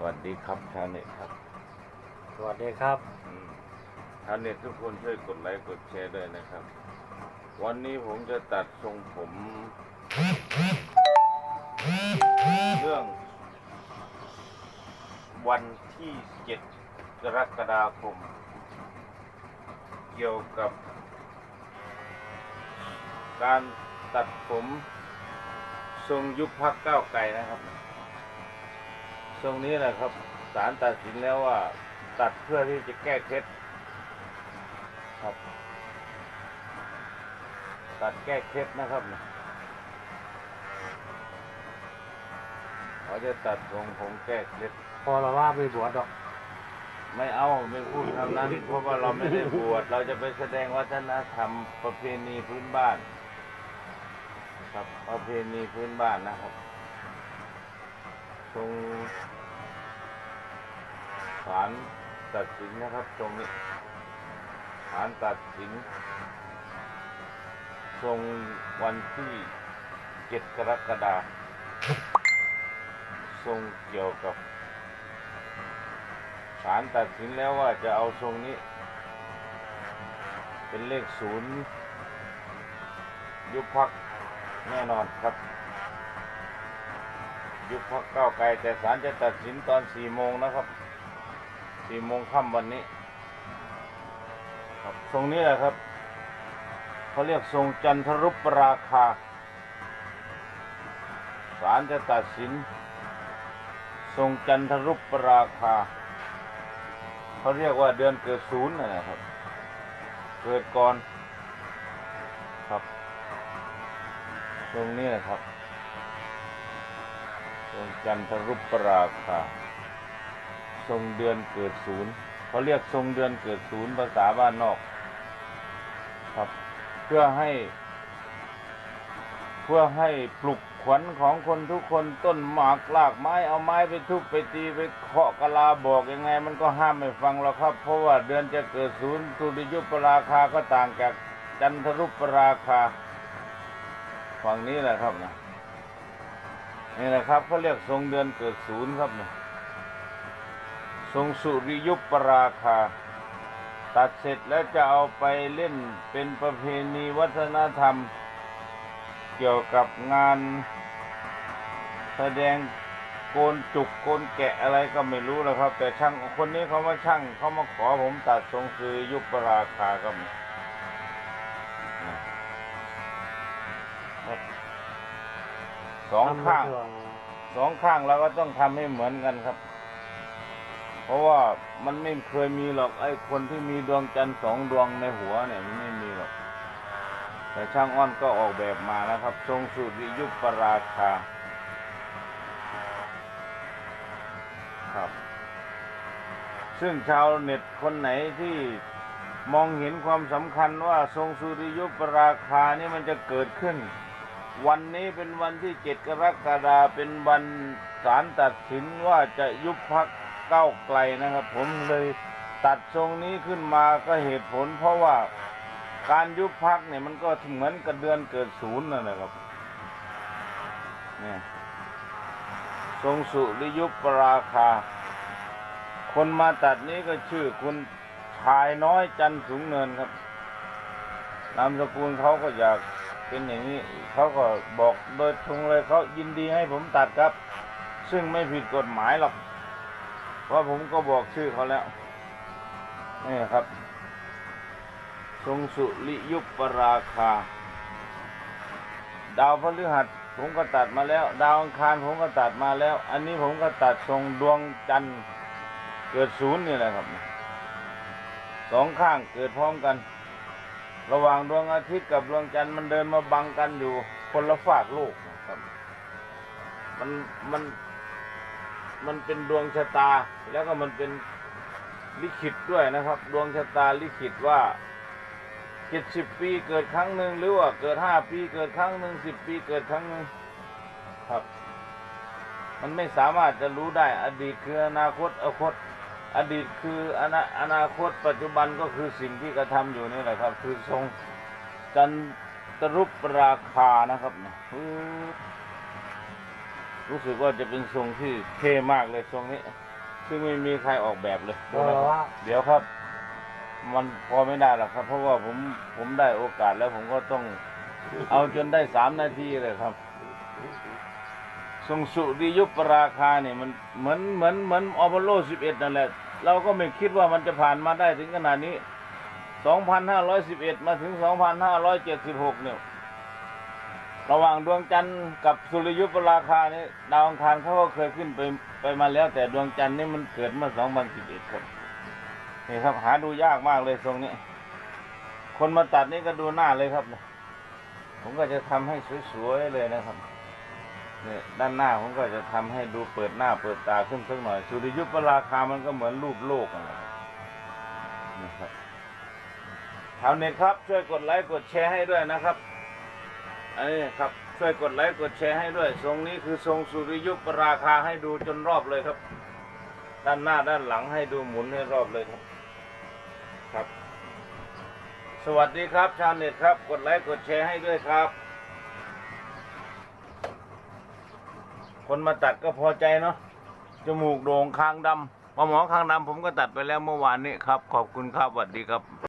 สวัสดีครับชาวเน็ตครับสวัสดีครับ อืมชาวเน็ตทุกคนช่วยกดไลค์กดแชร์ด้วยนะครับ วันนี้ผมจะตัดทรงผม เรื่อง วันที่7กรกฎาคม เกี่ยวกับ การตัดผม ทรงยุบพักก้าวไกลนะครับ ทรงนี้แหละครับศาลตัดสินแล้วว่า ตัดเพื่อที่จะแก้เคล็ดครับ ตัดแก้เคล็ดนะครับเขาจะตัดทรงผมแก้เคล็ดพอเราว่าไม่บวชดอก ไม่เอาไม่พูดคำนั้นเพราะว่าเราไม่ได้บวชเราจะไปแสดงวัฒนธรรมประเพณีพื้นบ้าน ครับประเพณีพื้นบ้านนะครับทรง ศาลตัดสินนะครับตรงนี้ศาลตัดสินทรงวันที่เจ็ดกรกฎาคมทรงเกี่ยวกับศาลตัดสินแล้วว่าจะเอาทรงนี้ เป็นเลขศูนย์ยุบพักแน่นอนครับ ยุบพักเก้าไกลแต่ศาลจะตัดสินตอนสี่โมงนะครับ สี่โมงค่ำวันนี้ ครับทรงนี้แหละครับเขาเรียกทรงจันทรุปราคาศาลจะตัดสิน ทรงจันทรุปราคาเขาเรียกว่าเดือนเกิดศูนย์นะนะครับ เกิดก่อนครับ ตรงนี้นะครับทรงจันทรุปราคา ทรงเดือนเกิดศูนย์เขาเรียกทรงเดือนเกิดศูนย์ภาษาบ้านนอกครับ เพื่อให้ เพื่อให้ปลุกขวัญของคนทุกคนต้นหมากลากไม้เอาไม้ไปทุบไปตีไปเคาะกะลาบอกยังไง มันก็ห้ามไม่ฟังหรอกครับ เพราะว่าเดือนจะเกิดศูนย์สุริยุปราคาก็ต่างจากจันทรุปราคาฝั่งนี้แหละครับนะนี่แหละครับเขาเรียกทรงเดือนเกิดศูนย์ครับเนะ ทรงสุริยุปราคา ตัดเสร็จแล้วจะเอาไปเล่นเป็นประเพณีวัฒนธรรม เกี่ยวกับงานแสดงโกนจุกโกนแกะอะไรก็ไม่รู้แล้วครับ แต่ช่างคนนี้เขามาช่างเขามาขอผมตัดทรงสุริยุปราคาก็มีสองข้างสองข้างเราก็ต้องทำให้เหมือนกันครับ เพราะว่ามันไม่เคยมีหรอกไอ้คนที่มีดวงจันทร์สองดวงในหัวเนี่ยมันไม่มีหรอก แต่ช่างอ้อนก็ออกแบบมานะครับ ทรงสุริยุปราชาครับ ซึ่งชาวเน็ตคนไหนที่มองเห็นความสำคัญว่าทรงสุริยุปราคานี่มันจะเกิดขึ้น วันนี้เป็นวันที่เจ็ดกรกฎาเป็นวันศาลตัดสินว่าจะยุบพัก ก้าวไกลนะครับ ผมเลยตัดทรงนี้ขึ้นมาก็เหตุผล เพราะว่าการยุบพักเนี่ยมันก็เหมือนกับเดือนเกิดศูนย์นั่นแหละครับเนี่ยทรงสุริยุปราคา คนมาตัดนี้ก็ชื่อคุณชายน้อยจันทร์สูงเนินครับนามสกุลเขาก็อยากเป็นอย่างนี้เขาก็บอกโดยตรงเลยเขายินดีให้ผมตัดครับ ซึ่งไม่ผิดกฎหมายหรอก เพราะผมก็บอกชื่อเขาแล้วนี่ครับ ทรงสุริยุปราคา ดาวพฤหัสผมก็ตัดมาแล้ว ดาวอังคารผมก็ตัดมาแล้ว อันนี้ผมก็ตัดทรงดวงจันทร์เกิดศูนย์นี่แหละครับสองข้างเกิดพร้อมกัน ระหว่างดวงอาทิตย์กับดวงจันทร์มันเดินมาบังกันอยู่คนละฝากโลกครับ มันมัน มันเป็นดวงชะตา แล้วก็มันเป็นลิขิตด้วยนะครับ ดวงชะตาลิขิตว่าเจ็ดสิบปีเกิดครั้งหนึ่งหรือว่าเกิดห้าปีเกิดครั้งหนึ่งสิบปีเกิดครั้งหนึ่งครับ มันไม่สามารถจะรู้ได้ อดีตคืออนาคตอนาคต อดีตคืออนาอนาคต ปัจจุบันก็คือสิ่งที่กระทำอยู่นี่แหละครับ คือทรงจันตรุปราคานะครับเนี่ยปึ๊บ รู้สึกว่าจะเป็นทรงที่เท่มากเลยทรงนี้ ซึ่งไม่มีใครออกแบบเลยเพราะว่าเดี๋ยวครับ มันพอไม่ได้หรอกครับ เพราะว่าผมผมได้โอกาสแล้วผมก็ต้องเอาจนได้สามนาทีเลยครับ ทรงสุริยุปราคาเนี่ยมันเหมือนเหมือนเหมือนอพอลโล11นั่นแหละ เราก็ไม่คิดว่ามันจะผ่านมาได้ถึงขนาดนี้ 2,511 มาถึง 2,576 เนี่ย ระหว่างดวงจันทร์กับสุริยุปราคานี่ดาวอังคารเขาก็เคยขึ้นไปไปมาแล้ว แต่ดวงจันทร์นี่มันเกิดเมื่อ 2011ครับนี่ครับ หาดูยากมากเลยทรงนี้ คนมาตัดนี่ก็ดูหน้าเลยครับ ผมก็จะทำให้สวยๆเลยนะครับเนี่ยด้านหน้าผมก็จะทำให้ดูเปิดหน้าเปิดตาขึ้นสักหน่อย สุริยุปราคามันก็เหมือนรูปโลกนะครับนะครับชาวเน็ตครับช่วยกดไลค์กดแชร์ให้ด้วยนะครับ เอ้ครับช่วยกดไลค์กดแชร์ให้ด้วยทรงนี้คือทรงสุริยุปราคาให้ดูจนรอบเลยครับ ด้านหน้าด้านหลังให้ดูหมุนให้รอบเลยครับครับ สวัสดีครับชาวเน็ตครับ กดไลค์กดแชร์ให้ด้วยครับ คนมาตัดก็พอใจเนาะจมูกโด่งคางดำพอหมอคางดำผมก็ตัดไปแล้วเมื่อวานนี้ครับ ขอบคุณครับสวัสดีครับ